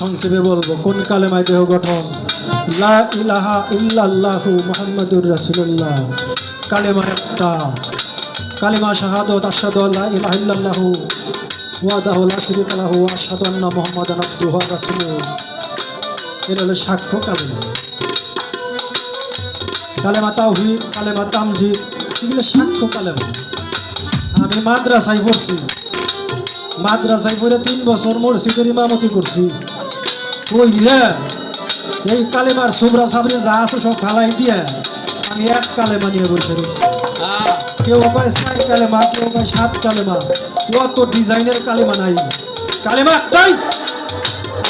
সংক্ষেপে বলব, কোন কালেমায় দেহ গঠন লা ইলাহা ইল্লাল্লাহু মুহাম্মাদুর রাসূলুল্লাহ। কালেমা একটা। কালেমা শাহাদত, আশহাদু আল্লা ইলাহা ইল্লাল্লাহু ওয়াহদাহু লা শারীকা লাহু ওয়া আশহাদু আন্না মুহাম্মাদান আবদুহু ওয়া রাসূলুহু। এটা হলো সাক্ষ্য কালেমা। কালেমা তাওহীদ, কালেমা তামজিদ, এগুলো সাক্ষ্য কালেমা। আমি মাদ্রাসায় পড়ছি। মাদ্রাসায় পড়ে তিন বছর মসজিদের ইমামতি করছি। ওই রে এই কালেমার সুবরা সামনে যা আছে সব খালাই দিয়ে আমি এক কালেমা নিয়ে বসে রয়েছি কেউ কয় চার কালেমা কেউ কয় সাত কালেমা। অত ডিজাইনের কালেমা নাই। কালেমা একটাই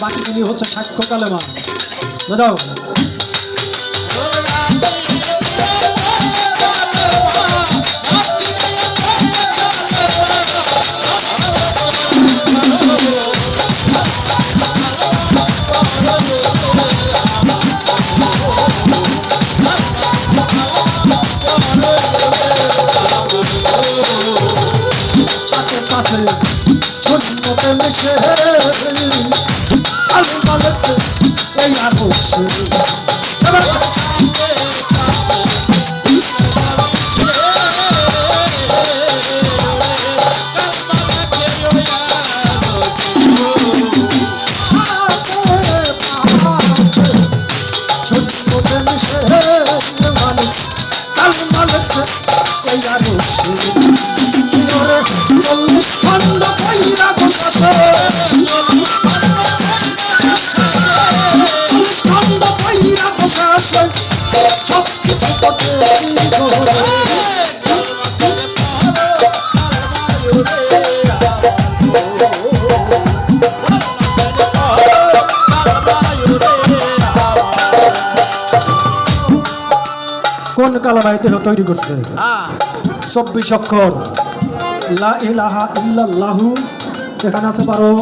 বাকিগুলি হচ্ছে সাক্ষ্য কালেমা। বুঝাও? শূন্যতে মিশে আলু মালেছে এই আবশ্যে এবার কোন কালামায় দেহ তৈরি করছে? চব্বিশ অক্ষর। লা ইলাহা ইল্লাল্লাহু। এখানে আছে বারো।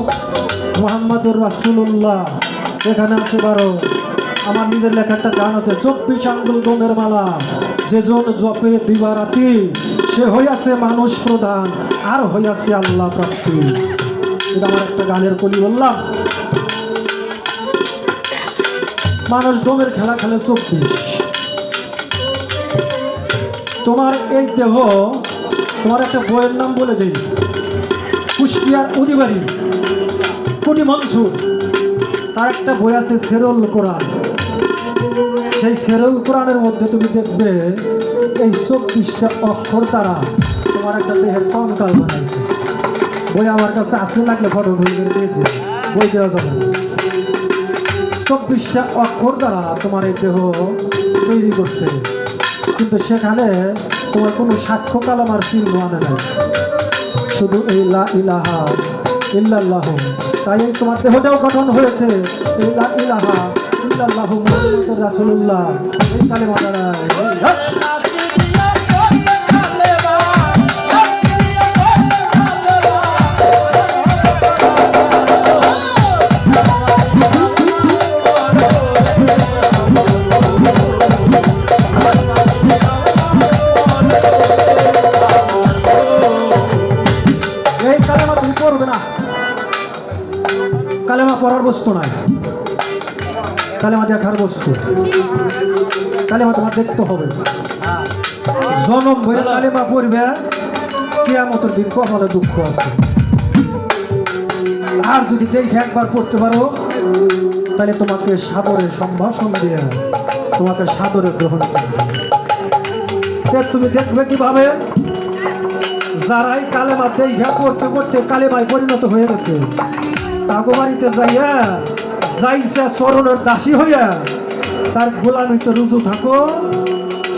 মোহাম্মদুর রাসূলুল্লাহ। এখানে আছে বারো। আমার নিজের লেখা একটা গান আছে, চব্বিশ আঙ্গুল গমের মালা। যে জন জপে দিবারাতি সে হইয়াছে মানুষ প্রধান, আর হইয়াছে আল্লাহ প্রাপ্তি। এটা আমার একটা গানের কলি বললাম। মানুষ ডোমের খেলা খেলে চব্বিশ। তোমার এই দেহ, তোমার একটা বইয়ের নাম বলে দেই। কুষ্টিয়ার উদিবাড়ি কুটি মনসুর তার একটা বই আছে, সেরুল কোরআন। সেই সেরুল কোরআনের মধ্যে তুমি দেখবে, এই চব্বিশটা অক্ষর তারা তোমার একটা দেহের কঙ্কাল বানাইছে। বই আমার কাছে আসলে লাগলে ফটো করে দিয়েছে। বই দেওয়া যাবে না। চব্বিশটা অক্ষর দ্বারা তোমার এই দেহ তৈরি করছে। কিন্তু সেখানে তোমার কোনো সাক্ষ্য কালামার চিহ্ন আনে নাই। শুধু এই লা ইলাহা ইল্লাল্লাহ। তাই তোমার দেহটাও গঠন হয়েছে। এই লা ইলাহা ইল্লাল্লাহ মুহাম্মাদুর কালেমা দেখার বস্তু কালেমা তোমার দেখতে হবে। জনম বইয়ে কালেমা পড়বে। কে কেয়ামতের দিন কপালে দুঃখ আছে। আর যদি দেখে একবার পড়তে পারো, তাহলে তোমাকে সাদরে সম্ভাষণ দিয়ে তোমাকে সাদরে গ্রহণ করবে। তুমি দেখবে কীভাবে? যারাই কালেমা দেখা করতে করতে কালেমায় পরিণত হয়ে গেছে, তাগো বাড়িতে যাইয়া যাইছে চরণের দাসী হইয়া তার গোলামিতে রুজু থাকো,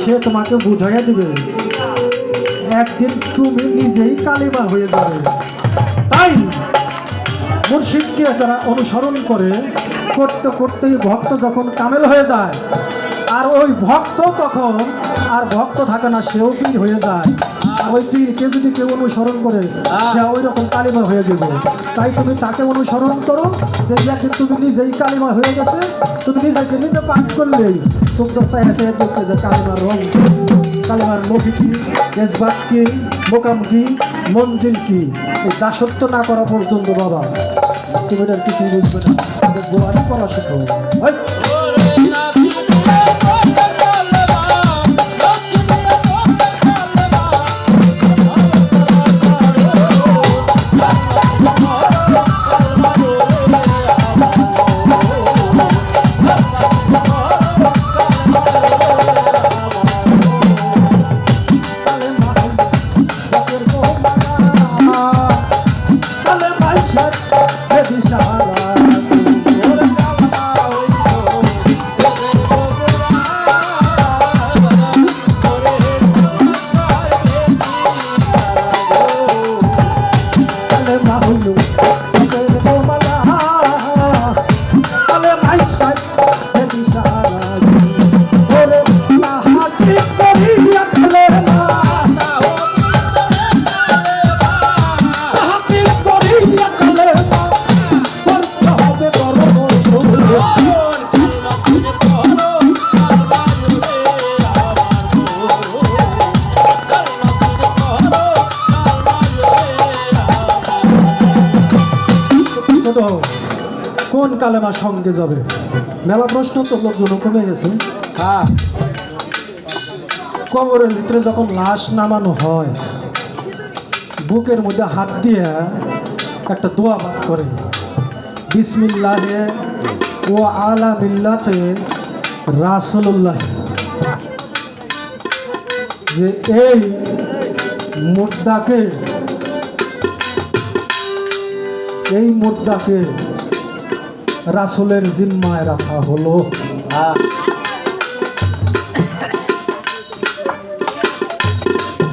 সে তোমাকে বুঝাইয়া দিবে। একদিন তুমি নিজেই কালিমা হয়ে যাবে। তাই মুর্শিদকে যারা অনুসরণ করে, করতে করতেই ভক্ত যখন কামেল হয়ে যায় আর ওই ভক্ত তখন, আর ভক্ত থাকে না, সেও পীর হয়ে যায়। আর ওই পীরকে যদি কেউ অনুসরণ করে সে ওই রকম কালিমা হয়ে যাবে। তাই তুমি তাকে অনুসরণ করো দেখি একদিন তুমি নিজেই কালিমা হয়ে গেছে, তুমি নিজেকে নিজে পাঠ করলেই সুন্দর চাইতে দেখতে যে কালিমার রং কালিমার নবী কি দেশবাদ কি, মোকাম কি, মঞ্জিল কি। এই দাসত্ব না করা পর্যন্ত বাবা, তুমি এটার কিছু বুঝবে না। গোয়ানি করা শেখো। ওই, তালে কালেমার সঙ্গে যাবে। মেলা প্রশ্ন তো লোকজন কমে গেছে। হ্যাঁ। কবরের ভিতরে যখন লাশ নামানো হয়, বুকের মধ্যে হাত দিয়ে একটা দোয়া বাদ করে। বিসমিল্লাহে ও আলা মিল্লাতে রাসুল্লাহ যে এই মুদ্রাকে এই মুদ্রাকে রাসুলের জিম্মায় রাখা হলো।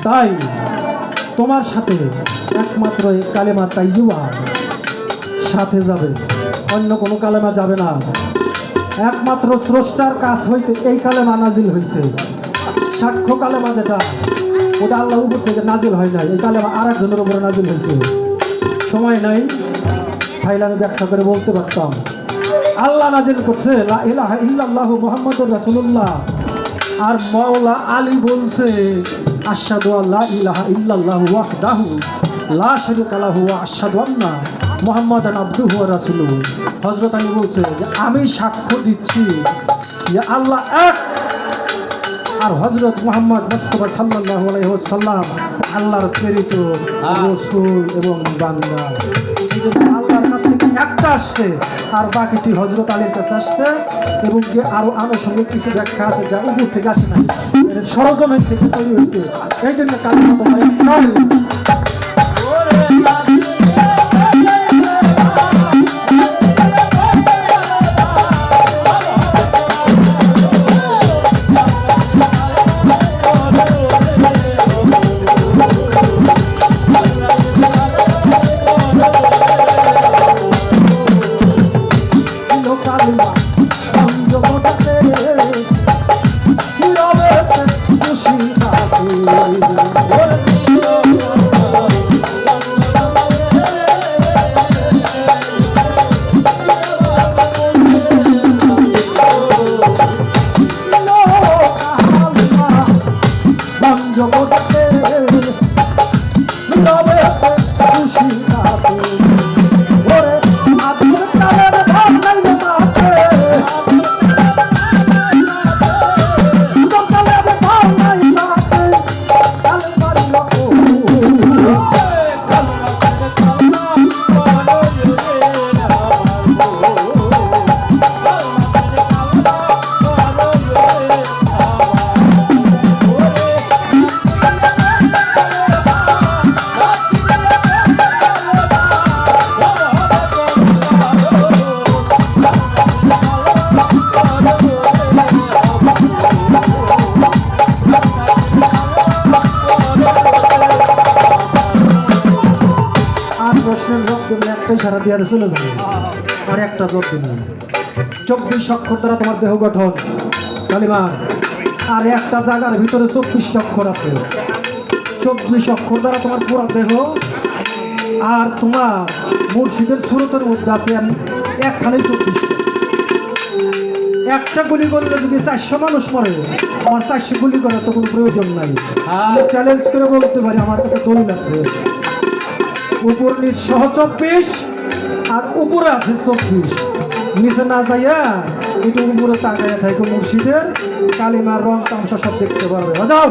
তাই তোমার সাথে একমাত্র এই কালেমা তাইজুয়া সাথে যাবে, অন্য কোনো কালেমা যাবে না। একমাত্র স্রষ্টার কাজ হইতে এই কালেমা নাজিল হয়েছে সাক্ষ্য কালেমা যেটা, ওটা আল্লাহ উপর থেকে নাজিল হয় নাই। এই কালেমা আর একজনের উপরে নাজিল হয়েছে সময় নাই, তাইলে আমি ব্যাখ্যা করে বলতে পারতাম। আল্লাহ নাজিল করছে ইল্লাল্লাহু মুহাম্মাদুর রাসূলুল্লাহ। আর মাওলা আলী বলছে আশহাদু আল্লাহ ইলাহা ইল্লাল্লাহু ওয়াহদাহু লা শারীকা লাহু ওয়া আশহাদু আন্না মুহাম্মাদান আবদুহু ওয়া রাসূলুহু। হযরত আলী বলছে যে আমি সাক্ষ্য দিচ্ছি যে আল্লাহ এক। আর হজরত মোহাম্মদ মুস্তফা সাল্লাল্লাহু আলাইহি ওয়াসাল্লাম আল্লাহর প্রেরিত রসুল এবং বান্দা। একটা আসছে, আর বাকিটি হজরত আলীর কাছে আসছে, এবং যে আরও আনুষঙ্গিক কিছু ব্যাখ্যা আছে যা উপর থেকে আসে না সরজমের থেকে তৈরি হয়েছে। এই জন্য কালিমা। থাকে দিয়ে চলে যাবে আর একটা জবাব দিন চব্বিশ অক্ষর দ্বারা তোমার দেহ গঠন। কালিমা আর একটা জায়গার ভিতরে চব্বিশ অক্ষর আছে। চব্বিশ অক্ষর দ্বারা তোমার পুরো দেহ আর তোমার মুর্শিদের সুরতের মধ্যে আছে একখানে চব্বিশ। একটা গুলি করলে যদি চারশো মানুষ মরে আমার চারশো গুলি করার তো কোনো প্রয়োজন নাই। আমি চ্যালেঞ্জ করে বলতে পারি আমার কাছে দলিল আছে। উপর নিচ সহ চব্বিশ আর উপরে আছে চব্বিশ। নিচে না যাইয়া একটু উপরে তাকাইয়া থাকে মুর্শিদের কালিমার রং তামসা সব দেখতে পারবে। যাও